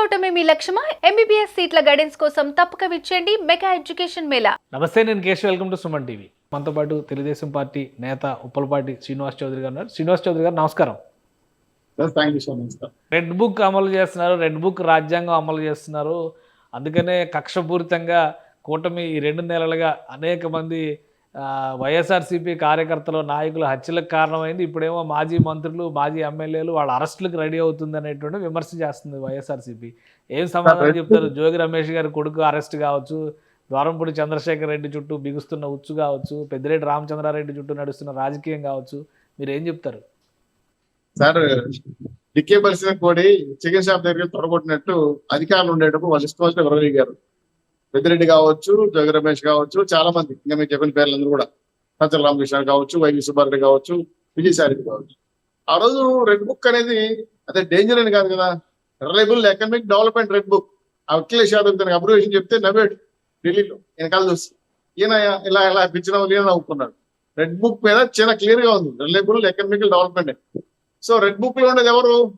కావటమే మీ లక్ష్యమా? MBBS సీట్ల guidance కోసం తప్పక విచ్చేయండి మెగా ఎడ్యుకేషన్ మేళా. నమస్తే నేను Keshav. Welcome to Suman TV మనతో పాటు తెలుగుదేశం పార్టీ నేత ఉప్పలపాటి శ్రీనివాస్ చౌదరి గారు ఉన్నారు. శ్రీనివాస్ చౌదరి గారు నమస్కారం. రెడ్ బుక్ అమలు చేస్తున్నారు రెడ్ బుక్ రాజ్యాంగం అమలు చేస్తున్నారు. అందుకనే కక్షపూరితంగా కూటమి ఈ రెండు నెలలుగా అనేక మంది వైఎస్ఆర్సీపీ కార్యకర్తలు నాయకుల హత్యలకు కారణమైంది. ఇప్పుడేమో మాజీ మంత్రులు మాజీ ఎమ్మెల్యేలు వాళ్ళ అరెస్టులకు రెడీ అవుతుంది అనేటువంటి విమర్శ చేస్తుంది వైఎస్ఆర్సీపీ. ఏం సమాధానం చెప్తారు? జోగి రమేష్ గారి కొడుకు అరెస్ట్ కావచ్చు ద్వారంపూడి చంద్రశేఖర్ రెడ్డి చుట్టూ బిగుస్తున్న ఉచ్చు కావచ్చు పెద్దిరెడ్డి రామచంద్రారెడ్డి చుట్టూ నడుస్తున్న రాజకీయం కావచ్చు మీరు ఏం చెప్తారు? సార్ డికే పరిస్థితి కోడి చికెన్ షాప్ దగ్గర తొడగొట్టినట్టు అధికారులు ఉండేటప్పుడు వాళ్ళు ఇష్టం వచ్చిన విరవీగారు పెద్దిరెడ్డి కావచ్చు జగన్ రమేష్ కావచ్చు చాలా మంది. ఇంకా మీకు చెప్పిన పేర్లందరూ కూడా. సత్య రామకృష్ణ కావచ్చు వైవి సుబ్బారెడ్డి కావచ్చు విజయసాయి కావచ్చు. ఆ రోజు రెడ్ బుక్ అనేది అదే డేంజర్ అని కాదు కదా. Reliable economic development red book. Akhilesh Yadav తనకి అబ్రివేషన్ చెప్తే నవ్వాడు ఢిల్లీలో. వెనకాల చూసి ఈయన ఇలా ఇలా పిచ్చిన ఈయన నవ్వుకున్నాడు. రెడ్ బుక్ మీద చాలా క్లియర్గా ఉంది. Reliable economic development. So red బుక్లో ఉండేది ఎవరు?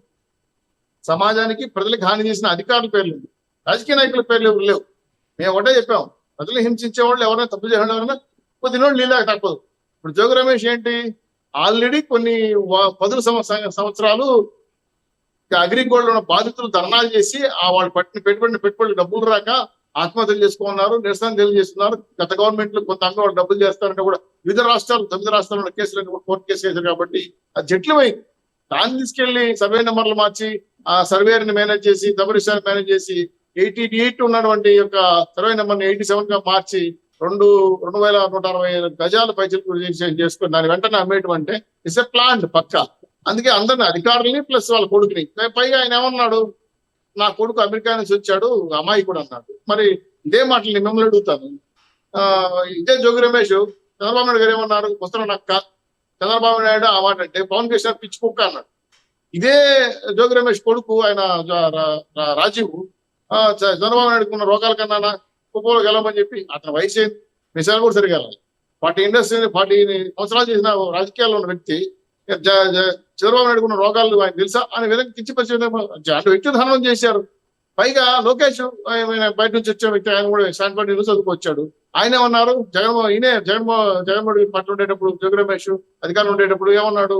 సమాజానికి ప్రజలకు హాని చేసిన అధికారుల పేర్లు. రాజకీయ నాయకుల పేర్లు ఎవరు లేవు. మేము ఒకటే చెప్పాం. ప్రజలు హింసించే వాళ్ళు ఎవరైనా తప్పు చేయడం ఎవరైనా కొద్ది రోజులు నీళ్ళ తప్పదు. ఇప్పుడు జోగి రమేష్ ఏంటి? ఆల్రెడీ కొన్ని పదుల సంవత్సరాలు అగ్రిగోల్డ్ ఉన్న బాధితులు ధర్నాలు చేసి ఆ వాళ్ళు పట్టిన పెట్టుబడిన పెట్టుబడి డబ్బులు రాక ఆత్మహత్యలు చేసుకున్నారు నిరసన తెలియజేస్తున్నారు. గత గవర్నమెంట్ కొంత అంగా వాళ్ళు డబ్బులు చేస్తారంటే కూడా వివిధ రాష్ట్రాలు తొమ్మిది రాష్ట్రాల్లో కేసులు కోర్టు కేసు వేశారు కాబట్టి అది జట్లమైంది దాన్ని తీసుకెళ్ళి సర్వే నెంబర్లు మార్చి ఆ సర్వేని మేనేజ్ చేసి తమరిషాన్ని మేనేజ్ చేసి ఎయిటీ ఎయిట్ ఉన్నటువంటి యొక్క సర్వే నెంబర్ ఎయిటీ సెవెన్గా మార్చి రెండు రెండు వేల నూట అరవై గజాల పైచలు చేసుకుని దాని వెంటనే అమ్మేయటం అంటే ఇట్స్ ఎ ప్లాంట్ పక్క. అందుకే అందరిని అధికారులని ప్లస్ వాళ్ళ కొడుకుని. పైగా ఆయన ఏమన్నాడు? నా కొడుకు అమెరికా నుంచి వచ్చాడు అమ్మాయి కూడా అన్నాడు. మరి ఇదే మాటలు నేను మిమ్మల్ని అడుగుతాను. ఆ ఇదే జోగి రమేష్ చంద్రబాబు నాయుడు గారు ఏమన్నారు? పుస్తకం నక్క. చంద్రబాబు నాయుడు ఆ మాట అంటే పవన్ కృష్ణ పిచ్చి కుక్క అన్నాడు. ఇదే జోగి రమేష్ కొడుకు ఆయన రాజీవ్. చంద్రబాబు నాయుడుకు ఉన్న రోగాల కన్నా కుప్పలో వెళ్ళమని చెప్పి అతని వయసు ఏంది మిసాలు కూడా సరిగా పార్టీ ఇండస్ట్రీ పార్టీ సంవత్సరాలు చేసిన రాజకీయాల్లో ఉన్న వ్యక్తి చంద్రబాబు నాయుడు ఉన్న రోగాలు ఆయన తెలుసా? అనే విధంగా కించిపరిచే అటు వ్యక్తి ధనం చేశారు. పైగా లోకేష్ బయట నుంచి వచ్చే వ్యక్తి ఆయన కూడా స్టాండ్ పార్టీ న్యూస్ చదువుకొచ్చాడు ఆయన ఏమన్నారు? జగన్మోహన్ ఈయనే జగన్మోహన్ జగన్మోహన్ పట్ల ఉండేటప్పుడు జగన్ రమేష్ అధికారులు ఉండేటప్పుడు ఏమన్నాడు?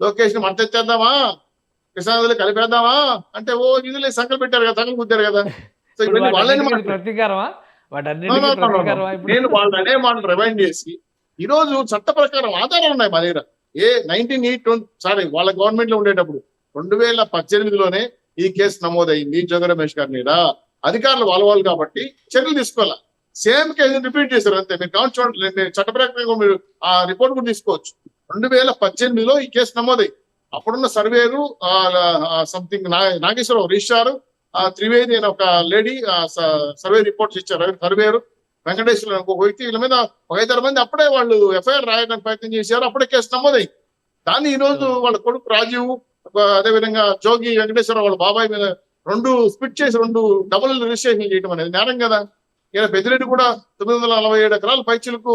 లోకేష్ని మద్దతు చేద్దామా? కృష్ణానదిలో కలిపేద్దామా? అంటే ఓ నిధులు సంకలు పెట్టారు కదా సంకలు కుద్దారు కదా. సో ఇవన్నీ వాళ్ళని. ప్రతీకారమా? నేను వాళ్ళు అనే మాటలు రిమైండ్ చేసి. ఈ రోజు చట్ట ప్రకారం ఆధారాలు ఉన్నాయి మా దగ్గర. ఏ నైన్టీన్ ఎయిట్ సారీ వాళ్ళ గవర్నమెంట్లో ఉండేటప్పుడు రెండు వేల పద్దెనిమిదిలోనే ఈ కేసు నమోదైంది జోగ రమేష్ గారి మీద. అధికారులు వాళ్ళ వాళ్ళు కాబట్టి చర్యలు తీసుకోవాలి? సేమ్ కేసు రిపీట్ చేశారు అంతే. మీరు కావచ్చు చూడండి నేను చట్ట ప్రకారంగా మీరు ఆ రిపోర్ట్ కూడా తీసుకోవచ్చు. రెండు వేల పద్దెనిమిదిలో ఈ కేసు నమోదైంది. అప్పుడున్న సర్వేరు సంథింగ్ నాగేశ్వరరావు రిజిస్ట్రార్ ఆ త్రివేది అనే ఒక లేడీ సర్వే రిపోర్ట్స్ ఇచ్చారు సర్వేరు వెంకటేశ్వర ఒక వ్యక్తి. వీళ్ళ మీద ఒక ఐదారు మంది అప్పుడే వాళ్ళు ఎఫ్ఐఆర్ రాయడానికి ప్రయత్నం చేశారు అప్పుడే కేసు నమోదైంది. దాన్ని ఈ రోజు వాళ్ళ కొడుకు రాజీవ్ అదే విధంగా జోగి వెంకటేశ్వర వాళ్ళ బాబాయ్ మీద రెండు స్పిట్ చేసి రెండు డబుల్ రిజిస్ట్రేషన్ చేయడం అనేది నేరం కదా. ఈయన పెద్దిరెడ్డి కూడా తొమ్మిది వందల నలభై ఏడు ఎకరాల పైచులకు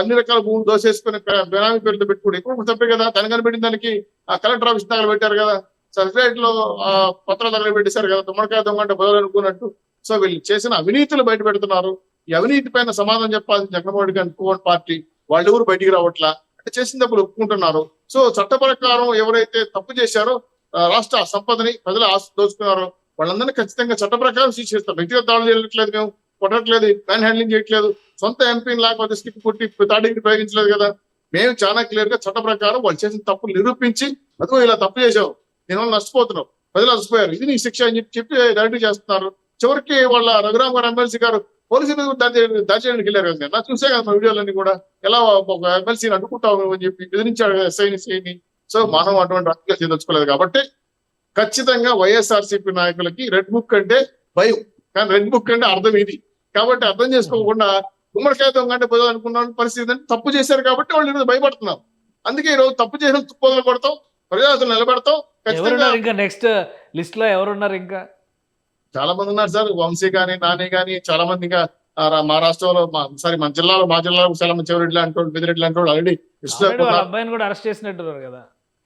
అన్ని రకాల భూములు దోసేసుకుని బెనామీ పేరుతో పెట్టుకుని ఇప్పుడు తప్పే కదా. తన కనిపెట్టిన దానికి ఆ కలెక్టర్ ఆఫీస్ దగ్గర పెట్టారు కదా. సర్టిఫికేట్లో ఆ పత్రాలు దగ్గర పెట్టేశారు కదా. తుమ్మడికాయ దొంగంటే బదులు అనుకున్నట్టు సో వీళ్ళు చేసిన అవినీతులు బయట పెడుతున్నారు. ఈ అవినీతి పైన సమాధానం చెప్పాల్సిన జగన్మోహన్ రెడ్డి పార్టీ వాళ్ళు ఎవరు బయటికి రావట్లా అంటే చేసిన తప్పులు ఒప్పుకుంటున్నారు. సో చట్ట ప్రకారం ఎవరైతే తప్పు చేశారో రాష్ట్ర సంపదని ప్రజలు ఆశ దోచుకున్నారో. వాళ్ళందరినీ ఖచ్చితంగా చట్ట ప్రకారం శిక్షిస్తాం వ్యక్తిగత దాడులు చేయట్లేదు మేము కొట్టట్లేదు మ్యాన్ హ్యాండ్లింగ్ చేయట్లేదు. సొంత ఎంపీని లేకపోతే స్కిప్ కొట్టి తాడికి ప్రయోగించలేదు కదా. మేము చాలా క్లియర్గా చట్ట ప్రకారం వాళ్ళు చేసిన తప్పులు నిరూపించి అదిగో ఇలా తప్పు చేసాం నేను వాళ్ళు నష్టపోతున్నావు. ప్రజలు నష్టపోయారు. ఇది నీ శిక్ష అని చెప్పి చెప్పి డైరెక్ట్ చేస్తున్నారు. చివరికి వాళ్ళ రఘురామ్ గారు ఎమ్మెల్సీ గారు పోలీసులు దాచి దాచేయడానికి వెళ్ళారు కదా నా చూసే కదా మా వీడియోలన్నీ కూడా. ఎలా ఒక ఎమ్మెల్సీని అడ్డుకుంటావు అని చెప్పి బెదిరించాడు ఎస్ఐని సిఐని సో మనం అటువంటి రాజకీయాలు చేయదలుచుకోలేదు కాబట్టి ఖచ్చితంగా వైఎస్ఆర్సీపీ నాయకులకి రెడ్ బుక్ అంటే భయం. కానీ రెడ్ బుక్ అంటే అర్థం ఇది. కాబట్టి అర్థం చేసుకోకుండా గుమ్మడికాయ దొంగ అంటే పోదాం అనుకున్న పరిస్థితి అంటే తప్పు చేశారు కాబట్టి వాళ్ళు ఈరోజు భయపడుతున్నారు. అందుకే ఈ రోజు తప్పు చేసిన తుప్పలు కొడతాం ప్రజాస్తులు నిలబెడతాం. ఎవరున్నారు ఇంకా నెక్స్ట్ లిస్ట్లో ఎవరున్నారు ఇంకా? చాలా మంది ఉన్నారు సార్ వంశీ గాని నాని గాని చాలా మంది ఇంకా మా రాష్ట్రంలో సారీ మా జిల్లాలో మా జిల్లాలో చాలా మంది చెవిరెడ్డి లాంటి వాళ్ళు పెదిరెడ్డి లాంటి వాళ్ళు ఆల్రెడీ అబ్బాయిని కూడా అరెస్ట్ చేసినట్టున్నారు కదా.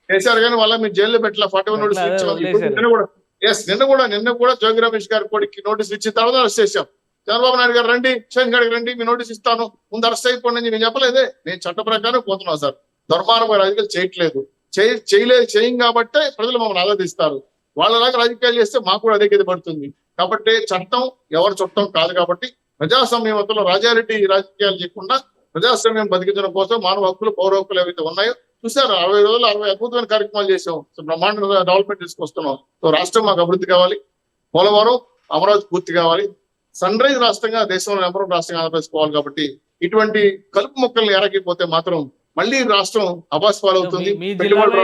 చేశారు కానీ వాళ్ళ మీరు జైల్లో పెట్టలా ఫార్టీ వన్ అదే వదిలేశారు. కూడా ఎస్ నిన్న కూడా నిన్న కూడా జోగి రమేష్ గారి కొడుకు నోటీస్ ఇచ్చిన తర్వాత అరెస్ట్ చేశాం. చంద్రబాబు నాయుడు గారు రండి కిషన్ గారికి రండి మీ నోటీస్ ఇస్తాను. ముందు అరెస్ట్ అయిపోండి నేను చెప్పలేదే. నేను చట్ట ప్రకారం పోతున్నాను సార్. దుర్మార్గం రాజకీయాలు చేయట్లేదు. చేయ చేయలేదు చేయం కాబట్టే ప్రజలు మమ్మల్ని ఆరాధిస్తారు. వాళ్ళలాగా రాజకీయాలు చేస్తే మాకు కూడా అదే గది పడుతుంది. కాబట్టి చట్టం ఎవరి చట్టం కాదు కాబట్టి ప్రజాస్వామ్యంలో రాజారెడ్డి రాజకీయాలు చేయకుండా ప్రజాస్వామ్యం బతికించడం కోసం మానవ హక్కులు పౌర హక్కులు ఏవైతే ఉన్నాయో చూసారు అరవై రోజులు అరవై అద్భుతమైన కార్యక్రమాలు చేసాం బ్రహ్మాండ బ్రహ్మాండంగా డెవలప్మెంట్ తీసుకొస్తున్నాం. సో రాష్ట్రం మాకు అభివృద్ధి కావాలి. పోలవరం అమరావతి పూర్తి కావాలి. సన్ రైజ్ రాష్ట్రంగా దేశంలో నెంబర్ వన్ రాష్ట్రంగా ఆంధ్రప్రదేశ్ పోవాలి కాబట్టి ఇటువంటి కలుపు మొక్కల్ని ఎరగిపోతే మాత్రం మళ్ళీ రాష్ట్రం అబాస్ పాలవుతుంది.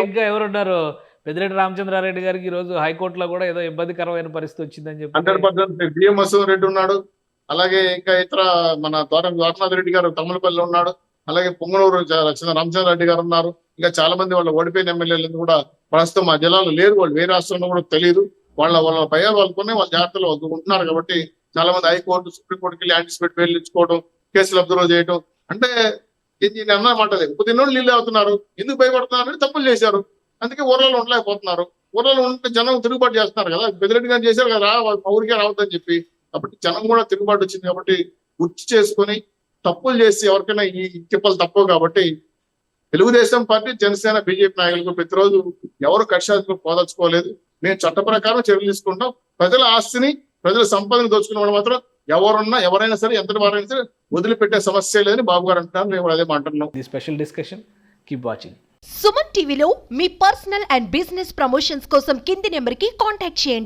ఇంకా ఎవరున్నారు? పెద్దిరెడ్డి రామచంద్రారెడ్డి గారికి ఈ రోజు హైకోర్టులో కూడా ఏదో ఇబ్బందికరమైన పరిస్థితి వచ్చిందని హండ్రెడ్ చెప్పి పర్సెంట్ బిఎం రెడ్డి ఉన్నాడు. అలాగే ఇంకా ఇతర మన ద్వార ద్వారనాథ్ రెడ్డి గారు తమిళపల్లి ఉన్నాడు. అలాగే పొంగనూరు లక్ష్మణ రామచంద్ర రెడ్డి గారు ఉన్నారు. ఇంకా చాలా మంది వాళ్ళ ఓడిపోయిన ఎమ్మెల్యేలు కూడా ప్రస్తుతం మా జిల్లాలో లేరు. వాళ్ళు వేరే రాష్ట్రంలో కూడా తెలియదు. వాళ్ళ వాళ్ళ భయ వాళ్ళకునే వాళ్ళ జాగ్రత్తలు ఉంటున్నారు కాబట్టి చాలా మంది హైకోర్టు సుప్రీంకోర్టుకి వెళ్ళి యాంటిసిపేట్ బెయిల్ ఇచ్చుకోవడం కేసులు అబ్జర్వ్ చేయడం అంటే ఇది నేను అన్నమాట లేదు కొద్దిన్నోళ్ళు నీళ్ళు అవుతున్నారు. ఎందుకు భయపడుతున్నారు? తప్పులు చేశారు. అందుకే ఊర్లలో ఉండలేకపోతున్నారు. ఊర్లలో ఉంటే జనం తిరుగుబాటు చేస్తున్నారు కదా. బెదిరెడ్డి గారు చేశారు కదా మా ఊరికే రావద్దని చెప్పి. కాబట్టి జనం కూడా తిరుగుబాటు వచ్చింది కాబట్టి గుర్తు చేసుకొని తప్పులు చేసి ఎవరికైనా ఈ తిప్పలు తప్పవు కాబట్టి తెలుగుదేశం పార్టీ జనసేన బీజేపీ నాయకులకు ప్రతిరోజు ఎవరు కక్షాలకు పోదలుచుకోలేదు. మేము చట్ట ప్రకారం చర్యలు తీసుకుంటాం ప్రజల ఆస్తిని ప్రజల సంపదను దోచుకున్న వాళ్ళు మాత్రం ఎవరున్నా ఎవరైనా సరే ఎంతటి వారైనా సరే వదిలిపెట్టే సమస్య లేదని బాబు గారు అంటున్నారు. మేము అదే అంటున్నాం. The special discussion keep watching Suman టీవీలో మీ పర్సనల్ అండ్ బిజినెస్ ప్రమోషన్స్ కోసం కింది నెంబర్కి కాంటాక్ట్ చేయండి.